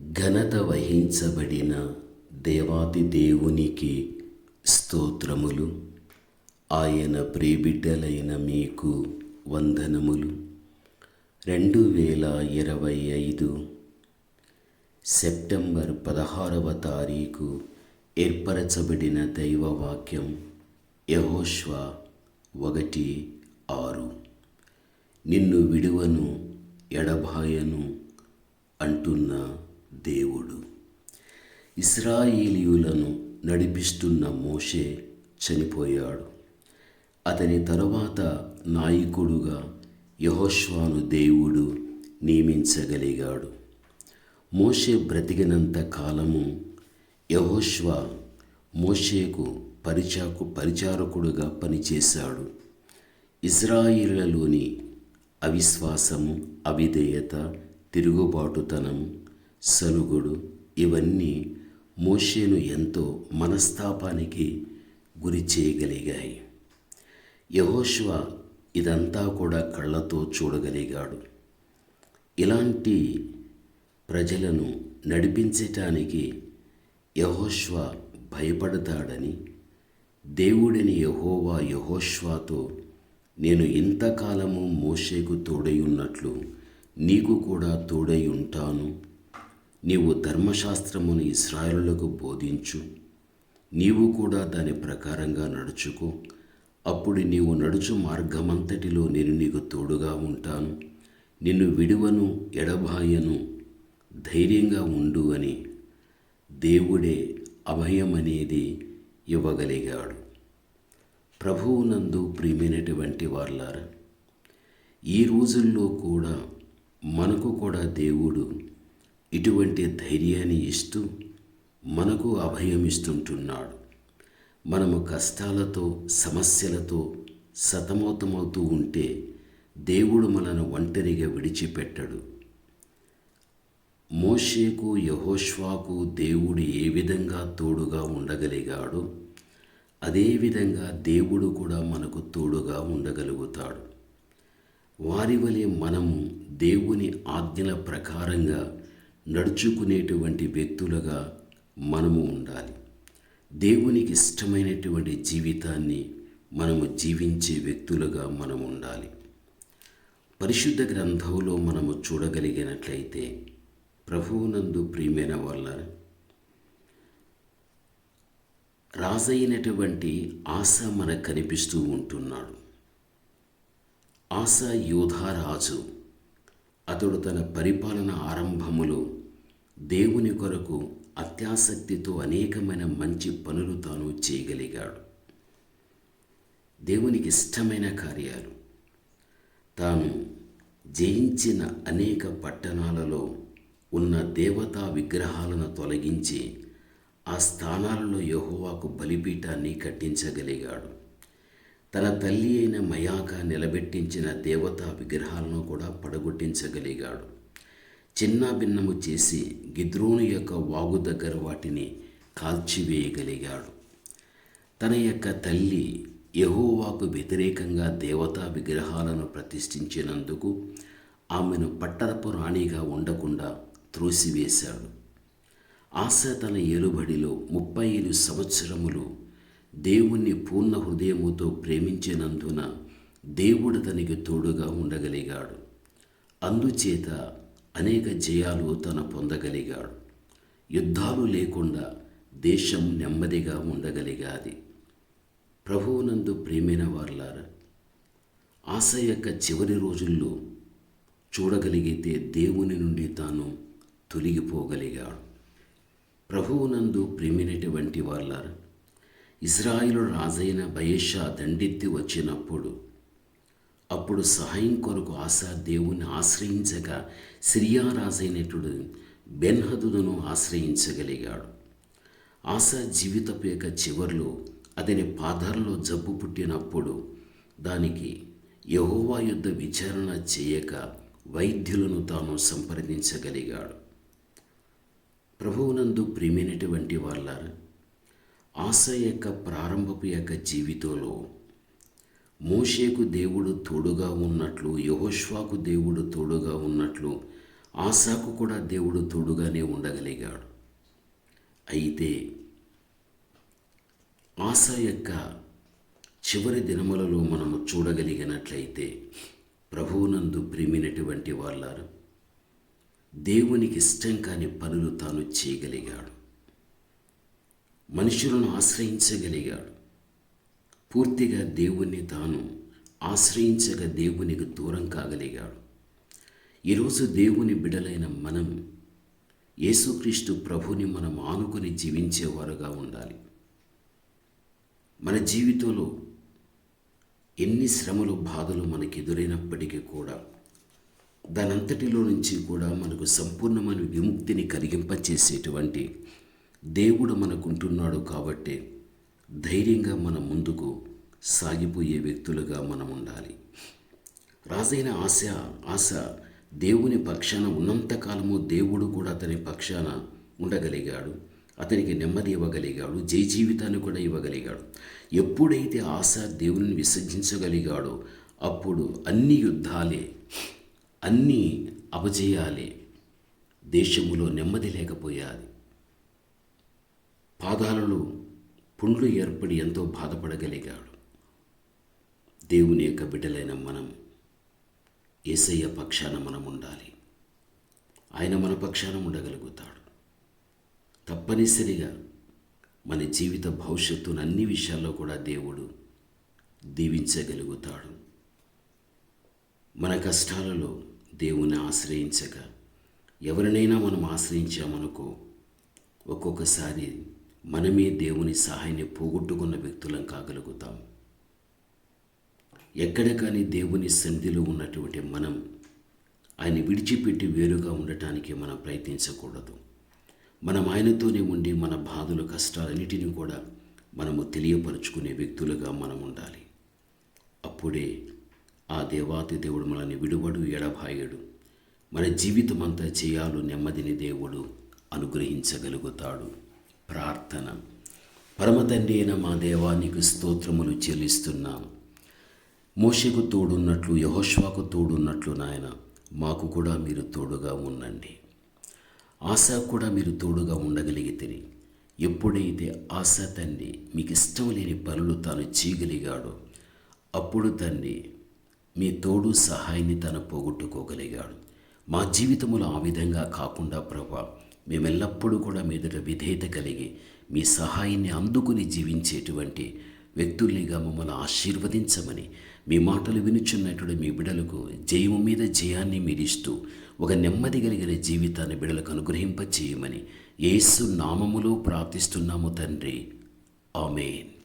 ఘనత వహించబడిన దేవాది దేవునికి స్తోత్రములు. ఆయన ప్రేబిడ్డలైన మీకు వందనములు. రెండు వేల ఇరవై ఐదు సెప్టెంబర్ పదహారవ తారీఖు ఏర్పరచబడిన దైవవాక్యం యహోష్వ ఒకటి ఆరు. నిన్ను విడువను ఎడబాయను అంటున్న దేవుడు. ఇస్రాయేలీయులను నడిపిస్తున్న మోషే చనిపోయాడు. అతని తరువాత నాయకుడుగా యహోష్వాను దేవుడు నియమించగలిగాడు. మోషే బ్రతికినంత కాలము యహోష్వా మోషేకు పరిచాకు పరిచారకుడుగా పనిచేశాడు. ఇజ్రాయిలలోని అవిశ్వాసము అవిధేయత తిరుగుబాటుతనం సనుగుడు ఇవన్నీ మోషేను ఎంతో మనస్తాపానికి గురి చేయగలిగాయి. యహోష్వ ఇదంతా కూడా కళ్ళతో చూడగలిగాడు. ఇలాంటి ప్రజలను నడిపించటానికి యహోష్వ భయపడతాడని దేవుడిని యహోవా యహోష్వాతో నేను ఇంతకాలము మోషేకు తోడై ఉన్నట్లు నీకు కూడా తోడై ఉంటాను. నీవు ధర్మశాస్త్రమును ఇస్రాయలులకు బోధించు. నీవు కూడా దాని ప్రకారంగా నడుచుకో. అప్పుడు నీవు నడుచు మార్గమంతటిలో నేను నీకు తోడుగా ఉంటాను. నిన్ను విడువను ఎడబాయను ధైర్యంగా ఉండు అని దేవుడే అభయం అనేది ఇవ్వగలిగాడు. ప్రభువునందు ప్రియమైనటువంటి వాళ్ళారా ఈ రోజుల్లో కూడా మనకు కూడా దేవుడు ఇటువంటి ధైర్యాన్ని ఇస్తూ మనకు అభయం ఇస్తుంటున్నాడు. మనము కష్టాలతో సమస్యలతో సతమతమవుతూ ఉంటే దేవుడు మనను ఒంటరిగా విడిచిపెట్టడు. మోషేకు యహోష్వాకు దేవుడు ఏ విధంగా తోడుగా ఉండగలిగాడు అదేవిధంగా దేవుడు కూడా మనకు తోడుగా ఉండగలుగుతాడు. వారి వలె మనము దేవుని ఆజ్ఞల ప్రకారంగా నడుచుకునేటువంటి వ్యక్తులుగా మనము ఉండాలి. దేవునికి ఇష్టమైనటువంటి జీవితాన్ని మనము జీవించే వ్యక్తులుగా మనం ఉండాలి. పరిశుద్ధ గ్రంథంలో మనము చూడగలిగినట్లయితే ప్రభువునందు ప్రియమైన వల్ల రాజైనటువంటి ఆశ మనకు కనిపిస్తూ ఉంటున్నాడు. ఆశ యోధారాజు అతడు తన పరిపాలన ఆరంభములో దేవుని కొరకు అత్యాసక్తితో అనేకమైన మంచి పనులు తాను చేయగలిగాడు. దేవునికి ఇష్టమైన కార్యాలు. తాను జయించిన అనేక పట్టణాలలో ఉన్న దేవతా విగ్రహాలను తొలగించి ఆ స్థానాలలో యహోవాకు బలిపీఠాన్ని కట్టించగలిగాడు. తన తల్లి అయిన మయాక నిలబెట్టించిన దేవతా విగ్రహాలను కూడా పడగొట్టించగలిగాడు. చిన్న భిన్నము చేసి గిద్రోను యొక్క వాగు దగ్గర వాటిని కాల్చివేయగలిగాడు. తన యొక్క తల్లి యహోవాకు వ్యతిరేకంగా దేవతా విగ్రహాలను ప్రతిష్ఠించినందుకు ఆమెను పట్టరపు రాణిగా ఉండకుండా త్రోసివేశాడు. ఆశ తన ఏలుబడిలో ముప్పై ఐదు సంవత్సరములు దేవుణ్ణి పూర్ణ హృదయముతో ప్రేమించినందున దేవుడు తనకి తోడుగా ఉండగలిగాడు. అందుచేత అనేక జయాలు తన పొందగలిగాడు. యుద్ధాలు లేకుండా దేశం నెమ్మదిగా ఉండగలిగాది. ప్రభువునందు ప్రేమైన వార్లారా ఆశ యొక్క చివరి రోజుల్లో చూడగలిగితే దేవుని నుండి తాను తొలగిపోగలిగాడు. ప్రభువునందు ప్రేమినటువంటి వాళ్ళారా ఇజ్రాయిలు రాజైన బయేషా దండెత్తి వచ్చినప్పుడు అప్పుడు సహాయం కొరకు ఆశ దేవుని ఆశ్రయించగా సిరియా రాజైనటుడు బెన్హదును ఆశ్రయించగలిగాడు. ఆశ జీవితపు యొక్క చివర్లో అతని పాదాల్లో జబ్బు పుట్టినప్పుడు దానికి యహోవా యుద్ధ విచారణ చేయక వైద్యులను తాను సంప్రదించగలిగాడు. ప్రభువునందు ప్రేమైనటువంటి వాళ్ళారు ఆశ యొక్క ప్రారంభపు యొక్క జీవితంలో మోషేకు దేవుడు తోడుగా ఉన్నట్లు యహోష్వాకు దేవుడు తోడుగా ఉన్నట్లు ఆశాకు కూడా దేవుడు తోడుగానే ఉండగలిగాడు. అయితే ఆశ యొక్క చివరి దినములలో మనము చూడగలిగినట్లయితే ప్రభువునందు ప్రేమినటువంటి వాళ్ళారు దేవునికి ఇష్టం కాని పనులు తాను చేయగలిగాడు. మనుషులను ఆశ్రయించగలిగాడు. పూర్తిగా దేవుణ్ణి తాను ఆశ్రయించగా దేవునికి దూరం కాగలిగాడు. ఈరోజు దేవుని బిడలైన మనం యేసుక్రీస్తు ప్రభుని మనం ఆనుకొని జీవించేవారుగా ఉండాలి. మన జీవితంలో ఎన్ని శ్రమలు బాధలు మనకు ఎదురైనప్పటికీ కూడా దానంతటిలో నుంచి కూడా మనకు సంపూర్ణమైన విముక్తిని కలిగింపచేసేటువంటి దేవుడు మనకుంటున్నాడు కాబట్టి ధైర్యంగా మన ముందుకు సాగిపోయే వ్యక్తులుగా మనం ఉండాలి రాజైన ఆశ ఆశ దేవుని పక్షాన ఉన్నంతకాలము దేవుడు కూడా అతని పక్షాన ఉండగలిగాడు. అతనికి నెమ్మది ఇవ్వగలిగాడు జై జీవితాన్ని కూడా ఇవ్వగలిగాడు. ఎప్పుడైతే ఆశ దేవుని విసర్జించగలిగాడో అప్పుడు అన్ని యుద్ధాలే అన్ని అపజయాలే దేశములో నెమ్మది లేకపోయాలి పాదాలలో పుండ్లు ఏర్పడి ఎంతో బాధపడగలిగాడు. దేవుని యొక్క బిడ్డలైన మనం ఏసయ్య పక్షాన మనం ఉండాలి ఆయన మన పక్షాన ఉండగలుగుతాడు. తప్పనిసరిగా మన జీవిత భవిష్యత్తును అన్ని విషయాల్లో కూడా దేవుడు దీవించగలుగుతాడు. మన కష్టాలలో దేవుని ఆశ్రయించగా ఎవరినైనా మనం ఆశ్రయించామనుకో ఒక్కొక్కసారి మనమే దేవుని సహాయాన్ని పోగొట్టుకున్న వ్యక్తులం కాగలుగుతాం. ఎక్కడ కానీ దేవుని సన్నిధిలో ఉన్నటువంటి మనం ఆయన విడిచిపెట్టి వేరుగా ఉండటానికి మనం ప్రయత్నించకూడదు. మనం ఆయనతోనే ఉండి మన బాధలు కష్టాలన్నిటినీ కూడా మనము తెలియపరుచుకునే వ్యక్తులుగా మనం ఉండాలి. అప్పుడే ఆ దేవాతి దేవుడు మనల్ని విడువడు ఎడబాయడు. మన జీవితం అంతా చేయాలు నెమ్మదిని దేవుడు అనుగ్రహించగలుగుతాడు. ప్రార్థన. పరమతండ్రి అయిన మా దేవానికి స్తోత్రములు చెల్లిస్తున్నాం మోషకు తోడున్నట్లు యహోష్వాకు తోడున్నట్లు నాయన మాకు కూడా మీరు తోడుగా ఉండండి. ఆశ కూడా మీరు తోడుగా ఉండగలిగితే ఎప్పుడైతే ఆశ తండ్రి మీకు ఇష్టం లేని పనులు తాను చేయగలిగాడో అప్పుడు తండ్రి మీ తోడు సహాయాన్ని తను పోగొట్టుకోగలిగాడు. మా జీవితములో ఆ విధంగా కాకుండా ప్రభా మేమెల్లప్పుడూ కూడా మీదట విధేయత కలిగి మీ సహాయాన్ని అందుకుని జీవించేటువంటి వ్యక్తుల్నిగా మమ్మల్ని ఆశీర్వదించమని మీ మాటలు వినుచున్నటువంటి మీ బిడలకు జయము మీద జయాన్ని మీరిస్తూ ఒక నెమ్మది కలిగిన జీవితాన్ని బిడలకు అనుగ్రహింపచేయమని ఏసు యేసు నామములో ప్రార్థిస్తున్నాము తండ్రి. ఆమెన్.